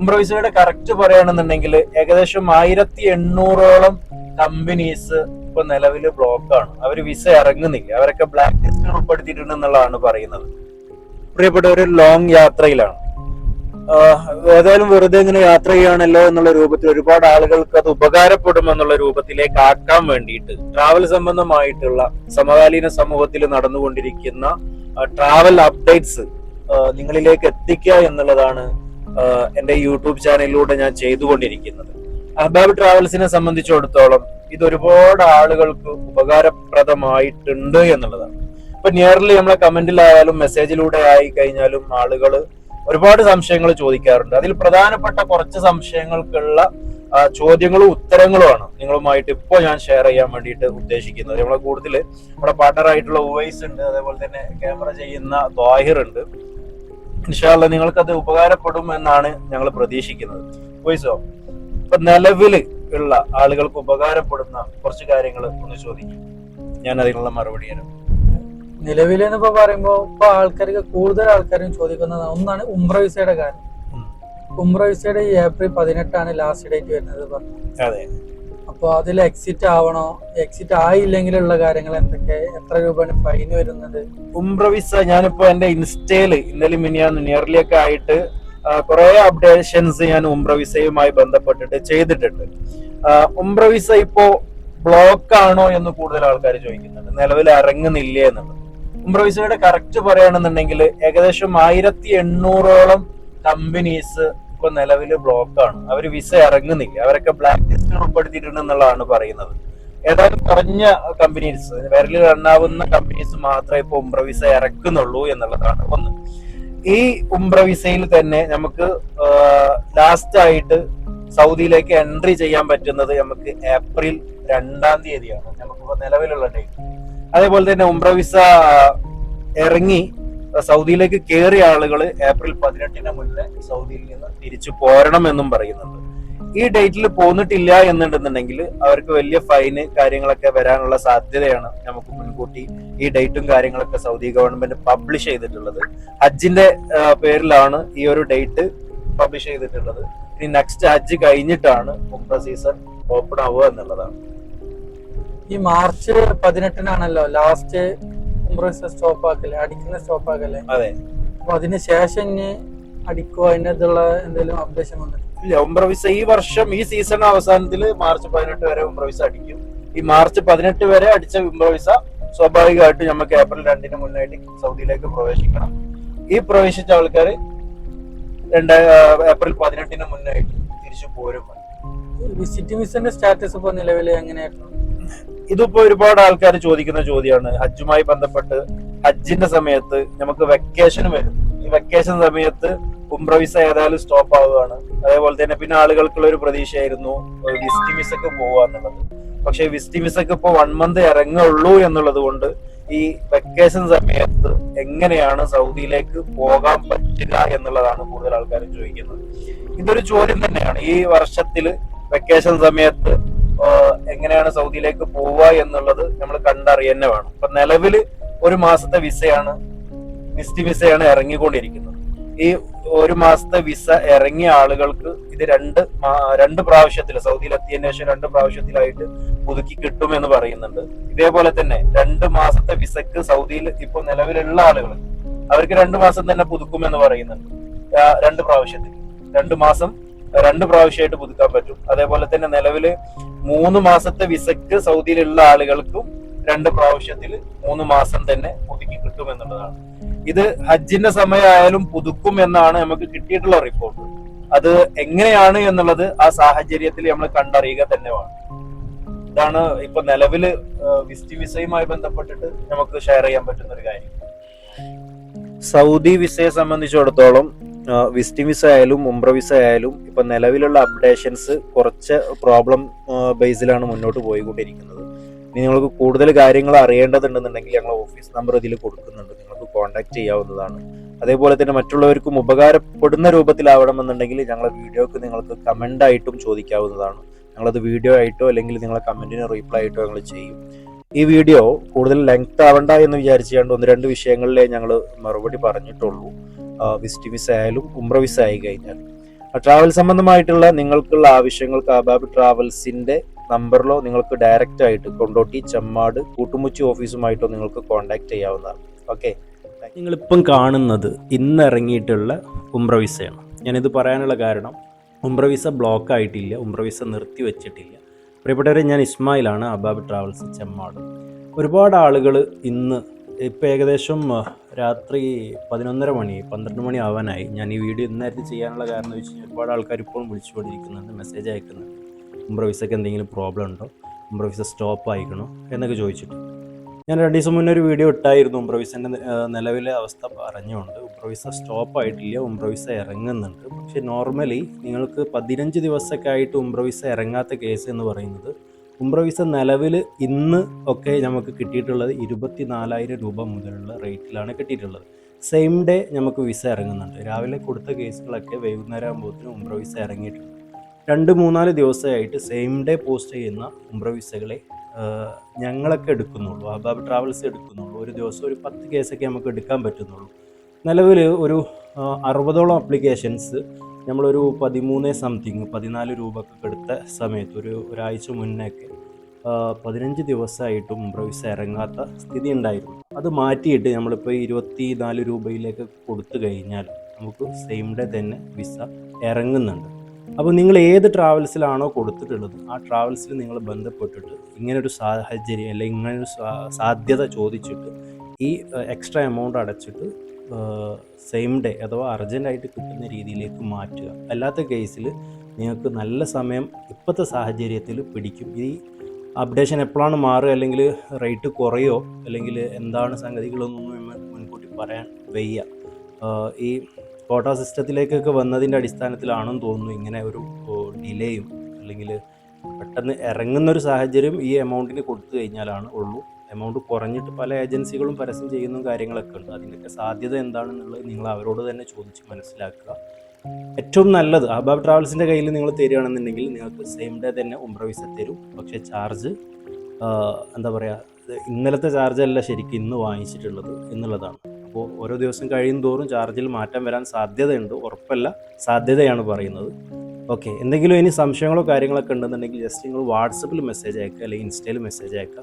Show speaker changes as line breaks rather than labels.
ഉംബ്രവിസയുടെ correct പറയുകയാണെന്നുണ്ടെങ്കിൽ ഏകദേശം ആയിരത്തി എണ്ണൂറോളം കമ്പനീസ് ഇപ്പൊ നിലവിൽ ബ്ലോക്കാണ് അവർ വിസ ഇറങ്ങുന്നില്ല. അവരൊക്കെ ബ്ലാക്ക് ലിസ്റ്റിൽ ഉൾപ്പെടുത്തിയിട്ടുണ്ട് എന്നുള്ളതാണ് പറയുന്നത് ഒരു ലോങ് യാത്രയിലാണ്. ഏതായാലും വെറുതെ ഇങ്ങനെ യാത്ര ചെയ്യുകയാണല്ലോ എന്നുള്ള രൂപത്തിൽ ഒരുപാട് ആളുകൾക്ക് അത് ഉപകാരപ്പെടും എന്നുള്ള രൂപത്തിലേക്ക് ആക്കാൻ വേണ്ടിയിട്ട് ട്രാവൽ സംബന്ധമായിട്ടുള്ള സമകാലീന സമൂഹത്തിൽ നടന്നുകൊണ്ടിരിക്കുന്ന ട്രാവൽ അപ്ഡേറ്റ്സ് നിങ്ങളിലേക്ക് എത്തിക്കുക എന്നുള്ളതാണ് എന്റെ യൂട്യൂബ് ചാനലിലൂടെ ഞാൻ ചെയ്തുകൊണ്ടിരിക്കുന്നത്. അഹബാബ് ട്രാവൽസിനെ സംബന്ധിച്ചിടത്തോളം ഇത് ഒരുപാട് ആളുകൾക്ക് ഉപകാരപ്രദമായിട്ടുണ്ട് എന്നുള്ളതാണ്. ഇപ്പൊ നിയർലി നമ്മളെ കമന്റിലായാലും മെസ്സേജിലൂടെ ആയി കഴിഞ്ഞാലും ആളുകൾ ഒരുപാട് സംശയങ്ങൾ ചോദിക്കാറുണ്ട്. അതിൽ പ്രധാനപ്പെട്ട കുറച്ച് സംശയങ്ങൾക്കുള്ള ചോദ്യങ്ങളും ഉത്തരങ്ങളുമാണ് നിങ്ങളുമായിട്ട് ഇപ്പോൾ ഞാൻ ഷെയർ ചെയ്യാൻ വേണ്ടിയിട്ട് ഉദ്ദേശിക്കുന്നത്. നമ്മളെ കൂടുതൽ നമ്മുടെ പാർട്ണറായിട്ടുള്ള വോയിസ് ഉണ്ട് അതേപോലെ തന്നെ ക്യാമറ ചെയ്യുന്ന ദ്വാഹിർ ഉണ്ട്. ഇൻഷാല്ല നിങ്ങൾക്കത് ഉപകാരപ്പെടും എന്നാണ് ഞങ്ങൾ പ്രതീക്ഷിക്കുന്നത്. വോയിസോ? ഇപ്പൊ നിലവിൽ ഉള്ള ആളുകൾക്ക് ഉപകാരപ്പെടുന്ന കുറച്ച് കാര്യങ്ങൾ ഒന്ന് ചോദിക്കും. ഞാൻ അതിനുള്ള മറുപടി തരാം.
നിലവിലെന്ന് ഇപ്പൊ പറയുമ്പോ ഇപ്പൊ ആൾക്കാർക്ക് കൂടുതൽ ആൾക്കാരും ചോദിക്കുന്നത് ഒന്നാണ് ഉംറ വിസയുടെ കാര്യം. ഉംറ വിസയുടെ ഈ ഏപ്രിൽ പതിനെട്ടാണ് ലാസ്റ്റ് ഡേറ്റ് വരുന്നത് പറഞ്ഞു.
അതെ
അപ്പൊ അതിൽ എക്സിറ്റ് ആവണോ? എക്സിറ്റ് ആയില്ലെങ്കിലുള്ള കാര്യങ്ങൾ എന്തൊക്കെ? എത്ര രൂപയാണ് ഫൈൻ വരുന്നത്?
ഉംബ്രവിസ ഞാനിപ്പോ എന്റെ ഇൻസ്റ്റയിൽ ഇന്നലെ മിനിയാന്ന് നിയർലി ഒക്കെ ആയിട്ട് കുറെ അപ്ഡേഷൻസ് ഞാൻ ഉംബ്രവിസയുമായി ബന്ധപ്പെട്ടിട്ട് ചെയ്തിട്ടുണ്ട്. ഉംപ്രവിസ ഇപ്പോ ബ്ലോക്ക് ആണോ എന്ന് കൂടുതൽ ആൾക്കാർ ചോദിക്കുന്നുണ്ട്. നിലവിൽ ഇറങ്ങുന്നില്ലേ എന്നുള്ളത്. ഉംബ്രവിസയുടെ കറക്റ്റ് പറയുകയാണെന്നുണ്ടെങ്കിൽ ഏകദേശം ആയിരത്തി എണ്ണൂറോളം കമ്പനീസ് ഇപ്പൊ നിലവിൽ ബ്ലോക്ക് ആണ്. അവർ വിസ ഇറങ്ങുന്നില്ല. അവരൊക്കെ ബ്ലാക്ക് ലിസ്റ്റിൽ ഉൾപ്പെടുത്തിയിട്ടുണ്ട് എന്നുള്ളതാണ് പറയുന്നത്. ഏതായാലും കുറഞ്ഞ കമ്പനീസ് വിരലിൽ എണ്ണാവുന്ന കമ്പനീസ് മാത്രമേ ഇപ്പൊ ഉംറ വിസ ഇറക്കുന്നുള്ളൂ എന്നുള്ളതാണ് ഒന്ന്. ഈ ഉംറ വിസയിൽ തന്നെ നമുക്ക് ലാസ്റ്റ് ആയിട്ട് സൗദിയിലേക്ക് എൻട്രി ചെയ്യാൻ പറ്റുന്നത് നമുക്ക് ഏപ്രിൽ രണ്ടാം തീയതിയാണ്. നമുക്ക് നിലവിലുള്ള ഡേറ്റ് അതേപോലെ തന്നെ ഉംബ്രവിസ വിസ ഇറങ്ങി സൗദിയിലേക്ക് കയറിയ ആളുകൾ ഏപ്രിൽ പതിനെട്ടിന് മുന്നേ സൗദിയിൽ നിന്ന് തിരിച്ചു പോരണം എന്നും പറയുന്നുണ്ട്. ഈ ഡേറ്റിൽ പോന്നിട്ടില്ല എന്നുണ്ടെന്നുണ്ടെങ്കിൽ അവർക്ക് വലിയ ഫൈന് കാര്യങ്ങളൊക്കെ വരാനുള്ള സാധ്യതയാണ് നമുക്ക് മുൻകൂട്ടി ഈ ഡേറ്റും കാര്യങ്ങളൊക്കെ സൗദി ഗവൺമെന്റ് പബ്ലിഷ് ചെയ്തിട്ടുള്ളത്. ഹജ്ജിന്റെ പേരിലാണ് ഈ ഒരു ഡേറ്റ് പബ്ലിഷ് ചെയ്തിട്ടുള്ളത്. ഇനി നെക്സ്റ്റ് ഹജ്ജ് കഴിഞ്ഞിട്ടാണ് ഉംറ സീസൺ ഓപ്പൺ ആവുക എന്നുള്ളതാണ്.
ഈ മാർച്ച് പതിനെട്ടിനാണല്ലോ ലാസ്റ്റ് ഉംറ സ്റ്റോപ്പ് ആക്കല്ലേ അടിക്കുന്ന സ്റ്റോപ്പ് ആക്കല്ലേ
അതെ.
അപ്പൊ അതിന് ശേഷം ഇനി അടിക്കോ അതിനകത്തുള്ള എന്തെങ്കിലും അപ്ഡേഷൻ വന്നിട്ട്
ഇല്ല ഉംറ വിസ ഈ വർഷം ഈ സീസൺ അവസാനത്തിൽ മാർച്ച് പതിനെട്ട് വരെ ഉംറ വിസ അടിക്കും. ഈ മാർച്ച് പതിനെട്ട് വരെ അടിച്ച ഉംറ വിസ സ്വാഭാവികമായിട്ട് നമുക്ക് ഏപ്രിൽ രണ്ടിന് മുന്നായിട്ട് സൗദിയിലേക്ക് പ്രവേശിക്കണം. ഈ പ്രവേശിച്ച ആൾക്കാർ രണ്ട് ഏപ്രിൽ പതിനെട്ടിന് മുന്നായിട്ട് തിരിച്ചു പോരും.
വിസിറ്റ് വിസന്റെ സ്റ്റാറ്റസ് ഇപ്പൊ നിലവിൽ എങ്ങനെയായിരുന്നു?
ഇതിപ്പോ ഒരുപാട് ആൾക്കാർ ചോദിക്കുന്ന ചോദ്യമാണ് ഹജ്ജുമായി ബന്ധപ്പെട്ട് ഹജ്ജിന്റെ സമയത്ത് നമുക്ക് വെക്കേഷൻ വരും. ഈ വെക്കേഷൻ സമയത്ത് ഉംറ ഏതായാലും സ്റ്റോപ്പ് ആവുകയാണ്. അതേപോലെ തന്നെ പിന്നെ ആളുകൾക്കുള്ള ഒരു പ്രതീക്ഷയായിരുന്നു വിസ്റ്റിമിസ് ഒക്കെ പോവുക എന്നുള്ളത്. പക്ഷെ വിസ്റ്റിമിസ് ഒക്കെ ഇപ്പൊ വൺ മന്ത് ഇറങ്ങുള്ളൂ എന്നുള്ളത് കൊണ്ട് ഈ വെക്കേഷൻ സമയത്ത് എങ്ങനെയാണ് സൗദിയിലേക്ക് പോകാൻ പറ്റുക എന്നുള്ളതാണ് കൂടുതൽ ആൾക്കാരും ചോദിക്കുന്നത്. ഇതൊരു ചോദ്യം തന്നെയാണ്. ഈ വർഷത്തിൽ വെക്കേഷൻ സമയത്ത് എങ്ങനെയാണ് സൗദിയിലേക്ക് പോവുക എന്നുള്ളത് നമ്മൾ കണ്ടറിയന്നെ വേണം ഇപ്പൊ നിലവിൽ ഒരു മാസത്തെ വിസയാണ് വിസ്റ്റി വിസയാണ് ഇറങ്ങിക്കൊണ്ടിരിക്കുന്നത്. ഈ ഒരു മാസത്തെ വിസ ഇറങ്ങിയ ആളുകൾക്ക് ഇത് രണ്ട് രണ്ട് പ്രാവശ്യത്തിൽ സൗദിയിൽ എത്തിയതിനു ശേഷം രണ്ട് പ്രാവശ്യത്തിലായിട്ട് പുതുക്കി കിട്ടും എന്ന് പറയുന്നുണ്ട്. ഇതേപോലെ തന്നെ രണ്ട് മാസത്തെ വിസക്ക് സൗദിയിൽ ഇപ്പൊ നിലവിലുള്ള ആളുകൾ അവർക്ക് രണ്ട് മാസം തന്നെ പുതുക്കും എന്ന് പറയുന്നുണ്ട് രണ്ട് പ്രാവശ്യത്തിൽ. രണ്ട് മാസം രണ്ട് പ്രാവശ്യമായിട്ട് പുതുക്കാൻ പറ്റും. അതേപോലെ തന്നെ നിലവിൽ മൂന്ന് മാസത്തെ വിസക്ക് സൗദിയിലുള്ള ആളുകൾക്കും രണ്ട് പ്രാവശ്യത്തിൽ മൂന്ന് മാസം തന്നെ പുതുക്കി കിട്ടും എന്നുള്ളതാണ് ഇത് ഹജ്ജിന്റെ സമയമായാലും പുതുക്കും എന്നാണ് നമുക്ക് കിട്ടിയിട്ടുള്ള റിപ്പോർട്ട് അത് എങ്ങനെയാണ് എന്നുള്ളത് ആ സാഹചര്യത്തിൽ നമ്മൾ കണ്ടറിയുക തന്നെ വേണം. ഇതാണ് ഇപ്പൊ നിലവിൽ വിസ്റ്റി വിസയുമായി ബന്ധപ്പെട്ടിട്ട് നമുക്ക് ഷെയർ ചെയ്യാൻ പറ്റുന്ന ഒരു കാര്യം. സൗദി വിസയെ സംബന്ധിച്ചിടത്തോളം വിസ്റ്റി വിസ ആയാലും ഉംറ വിസ ആയാലും ഇപ്പൊ നിലവിലുള്ള അപ്ഡേഷൻസ് കുറച്ച് പ്രോബ്ലം ബേസിലാണ് മുന്നോട്ട് പോയിക്കൊണ്ടിരിക്കുന്നത്. ഇനി നിങ്ങൾക്ക് കൂടുതൽ കാര്യങ്ങൾ അറിയേണ്ടതുണ്ടെന്നുണ്ടെങ്കിൽ ഞങ്ങൾ ഓഫീസ് നമ്പർ ഇതിൽ കൊടുക്കുന്നുണ്ട്. നിങ്ങൾക്ക് കോൺടാക്ട് ചെയ്യാവുന്നതാണ്. അതേപോലെ തന്നെ മറ്റുള്ളവർക്കും ഉപകാരപ്പെടുന്ന രൂപത്തിലാവണമെന്നുണ്ടെങ്കിൽ ഞങ്ങളെ വീഡിയോക്ക് നിങ്ങൾക്ക് കമന്റ് ആയിട്ടും ചോദിക്കാവുന്നതാണ്. ഞങ്ങളത് വീഡിയോ ആയിട്ടോ അല്ലെങ്കിൽ നിങ്ങളെ കമന്റിന് റീപ്ലൈ ആയിട്ടോ ഞങ്ങൾ ചെയ്യും. ഈ വീഡിയോ കൂടുതൽ ലെങ്ത് ആവണ്ട എന്ന് വിചാരിച്ചുകൊണ്ട് ഒന്ന് രണ്ട് വിഷയങ്ങളിലേ ഞങ്ങൾ മറുപടി പറഞ്ഞിട്ടുള്ളൂ. വിസിറ്റ് വിസ ആയാലും ഉമ്ര വിസ ആയി കഴിഞ്ഞാൽ
ട്രാവൽ സംബന്ധമായിട്ടുള്ള നിങ്ങൾക്കുള്ള ആവശ്യങ്ങൾക്ക് അബാബ് ട്രാവൽസിന്റെ നമ്പറിലോ നിങ്ങൾക്ക് ഡയറക്റ്റ് ആയിട്ട് കൊണ്ടോട്ടി ചെമ്മാട് കൂട്ടുമുച്ചി ഓഫീസുമായിട്ടോ നിങ്ങൾക്ക് കോൺടാക്ട് ചെയ്യാവുന്നതാണ്. ഓക്കെ
നിങ്ങളിപ്പം കാണുന്നത് ഇന്ന് ഇറങ്ങിയിട്ടുള്ള ഉംറ വിസയാണ്. ഞാനിത് പറയാനുള്ള കാരണം ഉംറ വിസ ബ്ലോക്ക് ആയിട്ടില്ല ഉംറ വിസ നിർത്തി വെച്ചിട്ടില്ല. പ്രിയപ്പെട്ടവരെ ഞാൻ ഇസ്മായിലാണ് അബാബ് ട്രാവൽസ് ചെമ്മാട്. ഒരുപാട് ആളുകൾ ഇന്ന് ഇപ്പം ഏകദേശം രാത്രി പതിനൊന്നര മണി പന്ത്രണ്ട് മണി ആവാനായി. ഞാൻ ഈ വീഡിയോ ഇന്നായിരുന്നു ചെയ്യാനുള്ള കാരണം വെച്ച് കഴിഞ്ഞാൽ ഒരുപാട് ആൾക്കാർ ഇപ്പോഴും വിളിച്ചുകൊണ്ടിരിക്കുന്നുണ്ട് മെസ്സേജ് അയക്കുന്നുണ്ട്. ഉംറ വിസയ്ക്ക് എന്തെങ്കിലും പ്രോബ്ലം ഉണ്ടോ? ഉംബ്രവിസ വിസ സ്റ്റോപ്പ് ആയിക്കണോ എന്നൊക്കെ ചോദിച്ചിട്ട്. ഞാൻ രണ്ട് ദിവസം മുന്നേ ഒരു വീഡിയോ ഇട്ടായിരുന്നു. ഉംബ്രവിസന്റെ നിലവിലെ അവസ്ഥ പറഞ്ഞുകൊണ്ട്. ഉംബ്രവിസ സ്റ്റോപ്പ് ആയിട്ടില്ല. ഉംബ്രവിസ ഇറങ്ങുന്നുണ്ട്. പക്ഷേ നോർമലി നിങ്ങൾക്ക് പതിനഞ്ച് ദിവസമൊക്കെ ആയിട്ട് ഉംബ്രവിസ ഇറങ്ങാത്ത കേസ് എന്ന് പറയുന്നത് ഉംബ്രവിസ നിലവിൽ ഇന്ന് ഒക്കെ നമുക്ക് കിട്ടിയിട്ടുള്ളത് ഇരുപത്തി നാലായിരം രൂപ മുതലുള്ള റേറ്റിലാണ് കിട്ടിയിട്ടുള്ളത്. സെയിം ഡേ നമുക്ക് വിസ ഇറങ്ങുന്നുണ്ട്. രാവിലെ കൊടുത്ത കേസുകളൊക്കെ വൈകുന്നേരം ആകുമ്പോഴത്തേനും ഉംപ്രവിസ ഇറങ്ങിയിട്ടുണ്ട്. രണ്ട് മൂന്നാൽ ദിവസമായിട്ട് സെയിം ഡേ പോസ്റ്റ് ചെയ്യുന്ന ഉംപ്രവിസകളെ ആഹ് ഞങ്ങളൊക്കെ എടുക്കുന്നുള്ളൂ. അബാബ് ട്രാവൽസ് എടുക്കുന്നുള്ളൂ. ഒരു ദിവസം ഒരു പത്ത് കേസൊക്കെ നമുക്ക് എടുക്കാൻ പറ്റുന്നുള്ളൂ. നിലവിൽ ഒരു അറുപതോളം അപ്ലിക്കേഷൻസ് നമ്മളൊരു പതിമൂന്ന് സംതിങ് പതിനാല് രൂപക്കൊക്കെ എടുത്ത സമയത്ത് ഒരു ഒരാഴ്ച മുന്നേക്ക് പതിനഞ്ച് ദിവസമായിട്ടും ഉംറവിസ ഇറങ്ങാത്ത സ്ഥിതി ഉണ്ടായിരുന്നു അത് മാറ്റിയിട്ട് നമ്മളിപ്പോൾ ഇരുപത്തി നാല് രൂപയിലേക്ക് കൊടുത്തു കഴിഞ്ഞാൽ നമുക്ക് സെയിം ഡേ തന്നെ വിസ ഇറങ്ങുന്നുണ്ട്. അപ്പോൾ നിങ്ങൾ ഏത് ട്രാവൽസിലാണോ കൊടുത്തിട്ടുള്ളത് ആ ട്രാവൽസിൽ നിങ്ങൾ ബന്ധപ്പെട്ടിട്ട് ഇങ്ങനൊരു സാഹചര്യം അല്ലെങ്കിൽ ഇങ്ങനൊരു സാധ്യത ചോദിച്ചിട്ട് ഈ എക്സ്ട്രാ എമൗണ്ട് അടച്ചിട്ട് സെയിം ഡേ അഥവാ അർജന്റായിട്ട് കിട്ടുന്ന രീതിയിലേക്ക് മാറ്റുക. അല്ലാത്ത കേസിൽ നിങ്ങൾക്ക് നല്ല സമയം ഇപ്പോഴത്തെ സാഹചര്യത്തിൽ പിടിക്കും. ഈ അപ്ഡേഷൻ എപ്പോഴാണ് മാറുക അല്ലെങ്കിൽ റേറ്റ് കുറയോ അല്ലെങ്കിൽ എന്താണ് സംഗതികളൊന്നും മുൻകൂട്ടി പറയാൻ വയ്യ. ഈ കോട്ട സിസ്റ്റത്തിലേക്കൊക്കെ വന്നതിന്റെ അടിസ്ഥാനത്തിലാണെന്ന് തോന്നുന്നു ഇങ്ങനെ ഒരു ഡിലേയും അല്ലെങ്കിൽ പെട്ടെന്ന് ഇറങ്ങുന്ന ഒരു സാഹചര്യം ഈ എമൗണ്ടിന് കൊടുത്തു കഴിഞ്ഞാലാണ് ഉള്ളൂ. എമൗണ്ട് കുറഞ്ഞിട്ട് പല ഏജൻസികളും പരസ്യം ചെയ്യുന്ന കാര്യങ്ങളൊക്കെ ഉണ്ട്. അതിന്റെയൊക്കെ സാധ്യത എന്താണെന്നുള്ളത് നിങ്ങൾ അവരോട് തന്നെ ചോദിച്ച് മനസ്സിലാക്കുക. ഏറ്റവും നല്ലത് അബാബ് ട്രാവൽസിന്റെ കയ്യിൽ നിങ്ങൾ തരികയാണെന്നുണ്ടെങ്കിൽ നിങ്ങൾക്ക് സെയിം ഡേ തന്നെ ഉംറ വിസ തരും. പക്ഷേ ചാർജ് എന്താ പറയുക ഇന്നലത്തെ ചാർജ് അല്ല ശരിക്കും ഇന്ന് വാങ്ങിച്ചിട്ടുള്ളത് എന്നുള്ളതാണ്. അപ്പോൾ ഓരോ ദിവസം കഴിയും തോറും ചാർജിൽ മാറ്റം വരാൻ സാധ്യതയുണ്ട്. ഉറപ്പല്ല. സാധ്യതയാണ് പറയുന്നത്. ഓക്കെ. എന്തെങ്കിലും ഇനി സംശയങ്ങളോ കാര്യങ്ങളൊക്കെ ഉണ്ടെന്നുണ്ടെങ്കിൽ ജസ്റ്റ് നിങ്ങൾ വാട്സപ്പിൽ മെസ്സേജ് അയക്കുക അല്ലെങ്കിൽ ഇൻസ്റ്റയിൽ മെസ്സേജ് അയക്കുക.